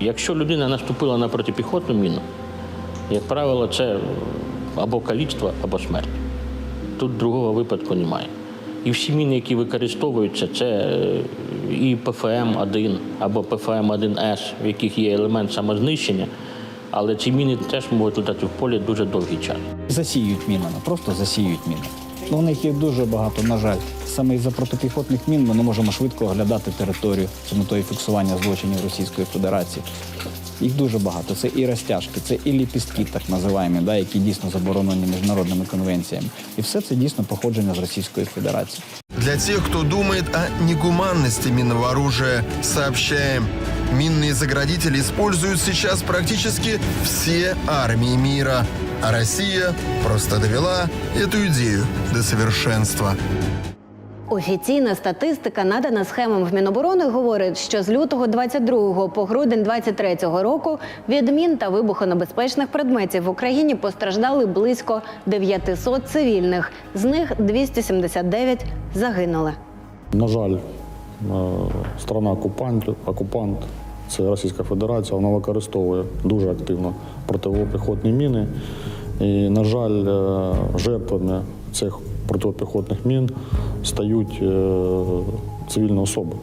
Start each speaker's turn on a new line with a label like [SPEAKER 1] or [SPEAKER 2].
[SPEAKER 1] Якщо людина наступила на протипіхотну міну, як правило, це або каліцтво, або смерть. Тут другого випадку немає. І всі міни, які використовуються, це е, і ПФМ-1 або ПФМ-1С, в яких є елемент самознищення, але ці міни теж можуть летати в полі дуже довгий час.
[SPEAKER 2] Засіють мінами, просто засіють міни. Ну, у них є дуже багато, на жаль. Саме із-за протипіхотних мін ми не можемо швидко оглядати територію з метою фіксування злочинів Російської Федерації. Їх дуже багато. Це і розтяжки, це і ліпістки, так називаємо, да, які дійсно заборонені міжнародними конвенціями. І все це дійсно походження з Російської Федерації.
[SPEAKER 3] Для тех, кто думает о негуманности минного оружия, сообщаем. Минные заградители используют сейчас практически все армии мира. А Россия просто довела эту идею до совершенства.
[SPEAKER 4] Офіційна статистика, надана схемам в Міноборони, говорить, що з лютого 22 по грудень 23 року від мін та вибухонебезпечних предметів в Україні постраждали близько 900 цивільних. З них 279 загинули.
[SPEAKER 5] На жаль, е, страна окупант, окупант це Російська Федерація, вона використовує дуже активно протипіхотні міни. І, на жаль, е, жертвами цих протипіхотних мін стають е, цивільні особи.